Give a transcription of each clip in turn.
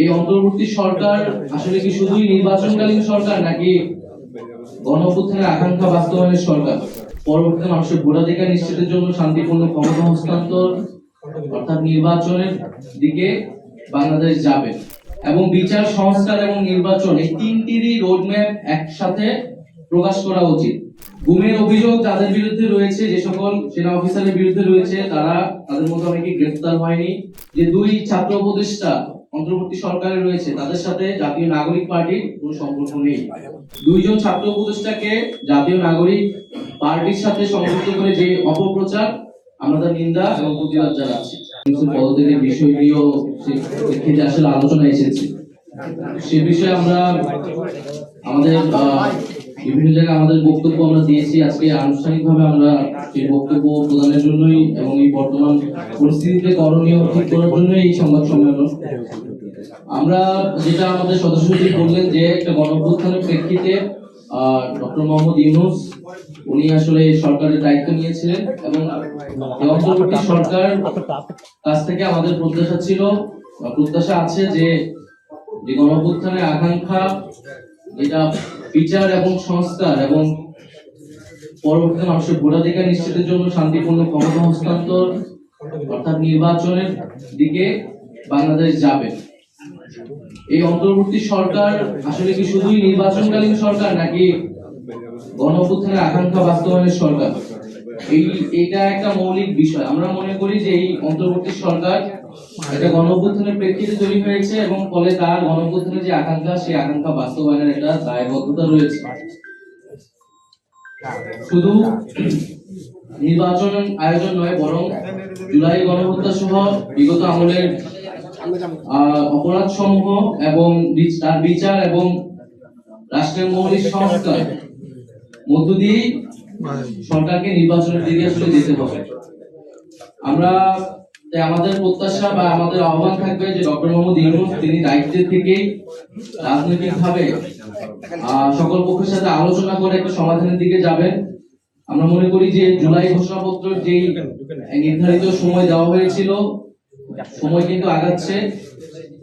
এই অন্তর্বর্তী সরকার আসলে কি শুধুই নির্বাচনকালীন সরকার নাকি গণঅভ্যুত্থানের আকাঙ্ক্ষা বাস্তবায়নের সরকার? পরবর্তীতে মানুষের ভোটাধিকার নিশ্চিতের জন্য শান্তিপূর্ণ ক্ষমতা হস্তান্তর অর্থাৎ নির্বাচনের দিকে বাংলাদেশ যাবে। এবং বিচার সংস্কার এবং নির্বাচন এই তিনটিরই রোডম্যাপ একসাথে প্রকাশ করা উচিত। গুমের অভিযোগ যাদের বিরুদ্ধে রয়েছে, যে সকল সেনা অফিসারের বিরুদ্ধে রয়েছে, তারা তাদের মধ্যে অনেকে গ্রেফতার হয়নি। যে দুই ছাত্র উপদেষ্টা অন্তর্বর্তী সরকারে রয়েছে, তাদের সাথে জাতীয় নাগরিক পার্টির কোনো সম্পর্ক নেই। দুইজন ছাত্র উপদেষ্টাকে জাতীয় নাগরিক পার্টির সাথে সংযুক্ত করে যে অপপ্রচার, আমরা তার নিন্দা এবং প্রতিবাদ জানাচ্ছি। পদত্যাগের বিষয় নিয়েও সে- ক্ষেত্রে আসলে আলোচনা এসেছে। সে বিষয়ে আমরা আমাদের বিভিন্ন জায়গায় আমাদের বক্তব্য আমরা দিয়েছি। আজকে আনুষ্ঠানিকভাবে আমরা সেই বক্তব্য প্রদানের জন্যই এবং এই বর্তমান পরিস্থিতিতে করণীয় ঠিক করার জন্যই এই সংবাদ সম্মেলন। আমরা যেটা আমাদের সদস্য সচিব বললেন যে, একটা গণঅভ্যুত্থানের প্রেক্ষিতে ডক্টর মোহাম্মদ ইউনুস, উনি আসলে সরকারের দায়িত্ব নিয়েছিলেন এবং অন্তর্বর্তী সরকার কাছ থেকে আমাদের প্রত্যাশা ছিল প্রত্যাশা আছে যে যে আকাঙ্ক্ষা যেটা বিচার এবং সংস্কার এবং পরবর্তীতে মানুষের ভোটাধিকার নিশ্চিতের জন্য শান্তিপূর্ণ ক্ষমতা হস্তান্তর অর্থাৎ নির্বাচনের দিকে বাংলাদেশ যাবে। এই অন্তর্বর্তী সরকার আসলে কি শুধুই নির্বাচনকালীন সরকার নাকি গণঅভ্যুত্থানের আকাঙ্ক্ষা বাস্তবায়নের সরকার? এই, এটা একটা মৌলিক বিষয়। আমরা মনে করি যে এই অন্তর্বর্তী সরকার একটা গণঅভ্যুত্থানের প্রেক্ষিতে তৈরি হয়েছে এবং ফলে তার গণঅভ্যুত্থানের যে আকাঙ্ক্ষা, সেই আকাঙ্ক্ষা বাস্তবায়নের একটা দায়বদ্ধতা রয়েছে। শুধু নির্বাচন আয়োজন নয়, বরং জুলাই গণহত্যা সহ বিগত আমলের অপরাধ সমূহ এবং তার বিচার এবং রাষ্ট্রের মৌলিক সংস্কার মধ্য দিয়েই সরকারকে নির্বাচনের দিকে আসলে যেতে হবে। আমরা তাই আমাদের প্রত্যাশা বা আমাদের আহ্বান থাকবে যে ডক্টর মোহাম্মদ ইউনুস, তিনি দায়িত্বের থেকেই রাজনৈতিক ভাবে সকল পক্ষের সাথে আলোচনা করে একটা সমাধানের দিকে যাবেন। আমরা মনে করি যে জুলাই ঘোষণাপত্র যে নির্ধারিত সময় দেওয়া হয়েছিল, সময় কিন্তু আগাচ্ছে।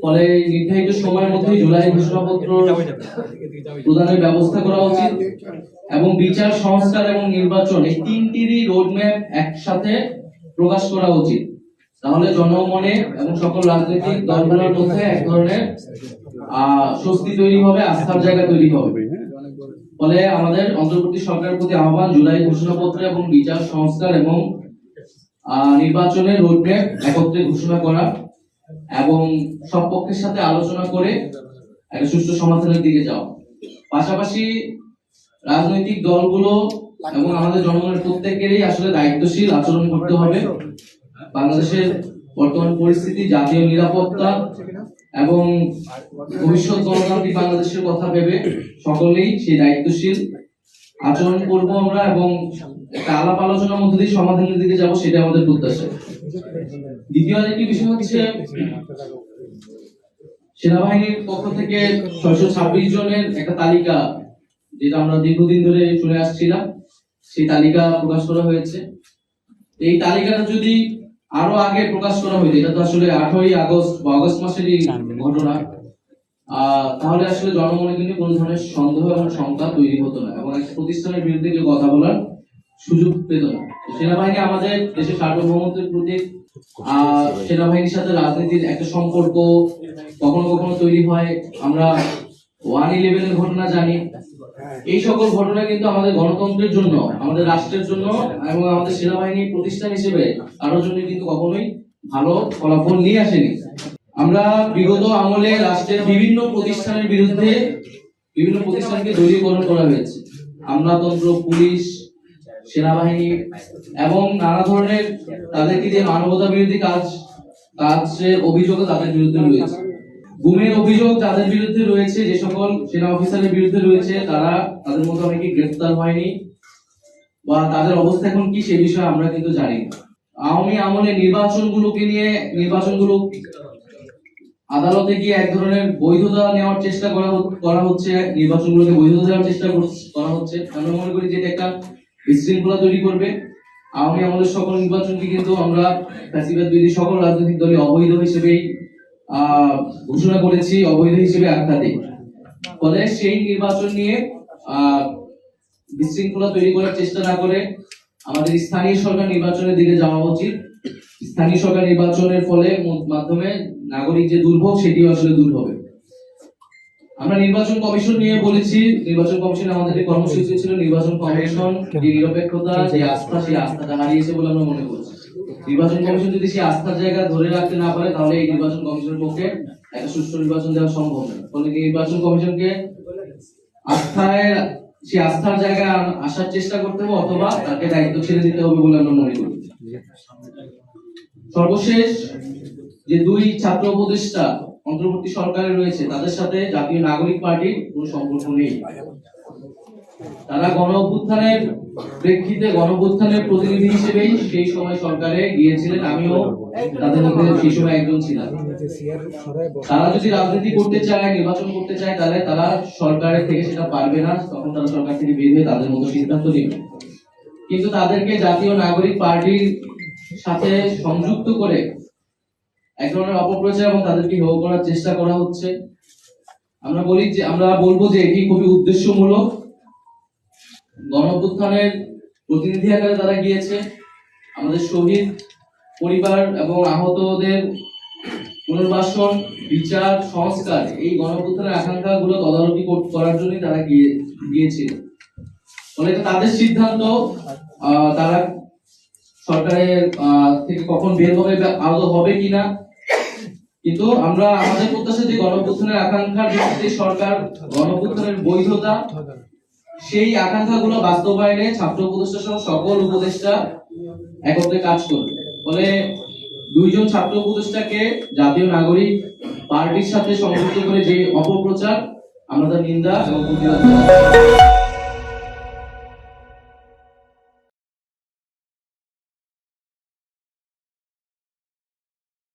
ফলে নির্ধারিত সময়ের মধ্যে জুলাই ঘোষণাপত্র প্রদানের ব্যবস্থা করা উচিত এবং বিচার, সংস্কার এবং নির্বাচন এই তিনটিরই রোডম্যাপ একসাথে প্রকাশ করা উচিত। তাহলে জনমনে এবং সকল রাজনৈতিক দলগুলোর মধ্যে এক ধরনের আহ স্বস্তি তৈরি হবে, আস্থার জায়গা তৈরি হবে। ফলে আমাদের অন্তর্বর্তী সরকারের প্রতি আহ্বান, জুলাই ঘোষণাপত্র এবং বিচার সংস্কার এবং নির্বাচনের রোডম্যাপ একত্রে ঘোষণা করা এবং সব পক্ষের সাথে আলোচনা করে একটা সুষ্ঠু সমাধানের দিকে যাওয়া। পাশাপাশি রাজনৈতিক দলগুলো এবং আমাদের জনগণের প্রত্যেকেরই আসলে দায়িত্বশীল আচরণ করতে হবে। বাংলাদেশের বর্তমান পরিস্থিতি, জাতীয় নিরাপত্তা এবং ভবিষ্যৎ গণতান্ত্রিক বাংলাদেশের কথা ভেবে সকলেই সেই দায়িত্বশীল। আচরণ করব আমরা এবং একটা আলাপ আলোচনার মধ্যে দিয়ে সমাধানের দিকে যাব, সেটা আমাদের প্রত্যাশা। দ্বিতীয় আরেকটি বিষয় হচ্ছে সেনাবাহিনীর পক্ষ থেকে ছয়শো ছাব্বিশ জনের একটা তালিকা, যেটা আমরা দীর্ঘদিন ধরে শুনে আসছিলাম, সেই তালিকা প্রকাশ করা হয়েছে। এই তালিকাটা যদি আরও আগে প্রকাশ করা হয়েছে এটা তো আসলে আঠারোই আগস্ট বা আগস্ট মাসেরই ঘটনা। তাহলে আসলে জনমনে কিন্তু কোনো ধরনের সন্দেহ এবং শঙ্কা তৈরি হতো না এবং একটা প্রতিষ্ঠানের বিরুদ্ধে কেউ কথা বলার সুযোগ পেত না। সেনাবাহিনী আমাদের দেশের সার্বভৌমত্বের প্রতি সেনাবাহিনীর সাথে রাজনীতির একটা সম্পর্ক কখনো কখনো তৈরি হয়। আমরা ওয়ান ইলেভেনের ঘটনা জানি। এই সকল ঘটনা কিন্তু আমাদের গণতন্ত্রের জন্য আমাদের রাষ্ট্রের জন্য এবং আমাদের সেনাবাহিনী প্রতিষ্ঠান হিসেবে কারোর জন্য কিন্তু কখনোই ভালো ফলাফল নিয়ে আসেনি। আমরা বিগত আমলে রাষ্ট্রের বিভিন্ন প্রতিষ্ঠানের বিরুদ্ধে বিভিন্ন প্রতিষ্ঠানকে দলীয়করণ করা হয়েছে। আমলাতন্ত্র পুলিশ সেনাবাহিনী এবং নানা ধরনের তাদেরকে যে মানবতা বিরোধী কাজ কাজের অভিযোগও তাদের বিরুদ্ধে রয়েছে। গুমের অভিযোগ যাদের বিরুদ্ধে রয়েছে, যে সকল সেনা অফিসারের বিরুদ্ধে রয়েছে, তারা তাদের মধ্যে অনেকে গ্রেফতার হয়নি, বা তাদের অবস্থা এখন কি সে বিষয়ে আমরা কিন্তু জানি না। আওয়ামী আমলে নির্বাচনগুলোকে নিয়ে, নির্বাচনগুলো আদালতে গিয়ে এক ধরনের বৈধতা নেওয়ার চেষ্টা করা করা হচ্ছে, নির্বাচনগুলোকে বৈধতা দেওয়ার চেষ্টা কর- হচ্ছে। আমরা মনে করি যে এটা একটা বিশৃঙ্খলা তৈরি করবে। আওয়ামী আমলের সকল নির্বাচনকে কিন্তু আমরা ফ্যাসিবাদ সকল রাজনৈতিক দলে অবৈধ হিসেবেই ঘোষণা করেছি অবৈধ হিসেবে আখ্যা দিই ফলে সেই নির্বাচন নিয়ে বিশৃঙ্খলা তৈরি করার চেষ্টা না করে আমাদের স্থানীয় সরকার নির্বাচনের দিকে যাওয়া উচিত। স্থানীয় সরকার নির্বাচনের ফলে মাধ্যমে নাগরিক যে দুর্ভোগ, সেটিও আসলে দূর হবে। আমরা নির্বাচন কমিশন নিয়ে বলেছি, নির্বাচন কমিশন আমাদের কর্মসূচি ছিল, নির্বাচন কমিশন, যে নিরপেক্ষতা, যে আস্থা, সেই আস্থাটা হারিয়েছে বলে আমরা মনে করছি নির্বাচন কমিশন যদি সেই আস্থার জায়গা ধরে রাখতে না পারে, তাহলে এই নির্বাচন কমিশনের পক্ষে একটা সুষ্ঠু নির্বাচন দেওয়া সম্ভব নয়। ফলে নির্বাচন কমিশনকে আস্থায়, সেই আস্থার জায়গায় আসার চেষ্টা করতে হবে অথবা তাকে দায়িত্ব ছেড়ে দিতে হবে বলে আমরা মনে করি। সর্বশেষ যে দুই ছাত্র উপদেষ্টা অন্তর্বর্তী সরকারে রয়েছে, তাদের সাথে জাতীয় নাগরিক পার্টির কোনো সম্পর্ক নেই। তারা গণ অভ্যুত্থানের প্রেক্ষিতে গণ অভ্যুত্থানের প্রতিনিধি হিসেবেই সেই সময় সরকারে গিয়েছিলেন। আমিও তাদের মধ্যে সেই সময় একজন ছিলাম। তারা যদি রাজনীতি করতে চায়, নির্বাচন করতে চায়, তাহলে তারা সরকারের থেকে সেটা পারবে না। তখন তারা সরকার থেকে বের হয়ে তাদের মতো সিদ্ধান্ত নেবে। কিন্তু তাদেরকে জাতীয় নাগরিক পার্টির সাথে সংযুক্ত করে এক ধরনের অপপ্রচার এবং তাদেরকে হেয় করার চেষ্টা করা হচ্ছে। আমরা বলি যে, আমরা বলব যে এটি খুবই উদ্দেশ্যমূলক। গণঅভ্যুত্থানের প্রতিনিধি আকারে তারা গিয়েছে। আমাদের শহীদ পরিবার এবং আহতদের পুনর্বাসন, বিচার, সংস্কার এই গুলো তদারকি করার জন্যই তারা গিয়ে ফলে তাদের সিদ্ধান্ত। তারা সরকারের থেকে কখন বের হবে আদৌ হবে কিনা। কিন্তু আমরা, আমাদের প্রত্যাশা যে গণঅভ্যুত্থানের আকাঙ্ক্ষার ভিত্তিতে সরকার গণঅভ্যুত্থানের বৈধতা সেই আকাঙ্ক্ষাগুলো বাস্তবায়নে ছাত্র উপদেষ্টা সহ সকল উপদেষ্টা একত্রে কাজ করবে ফলে দুইজন ছাত্র উপদেষ্টাকে জাতীয় নাগরিক পার্টির সাথে সংযুক্ত করে যে অপপ্রচার, আমরা তার নিন্দা এবং প্রতিবাদ।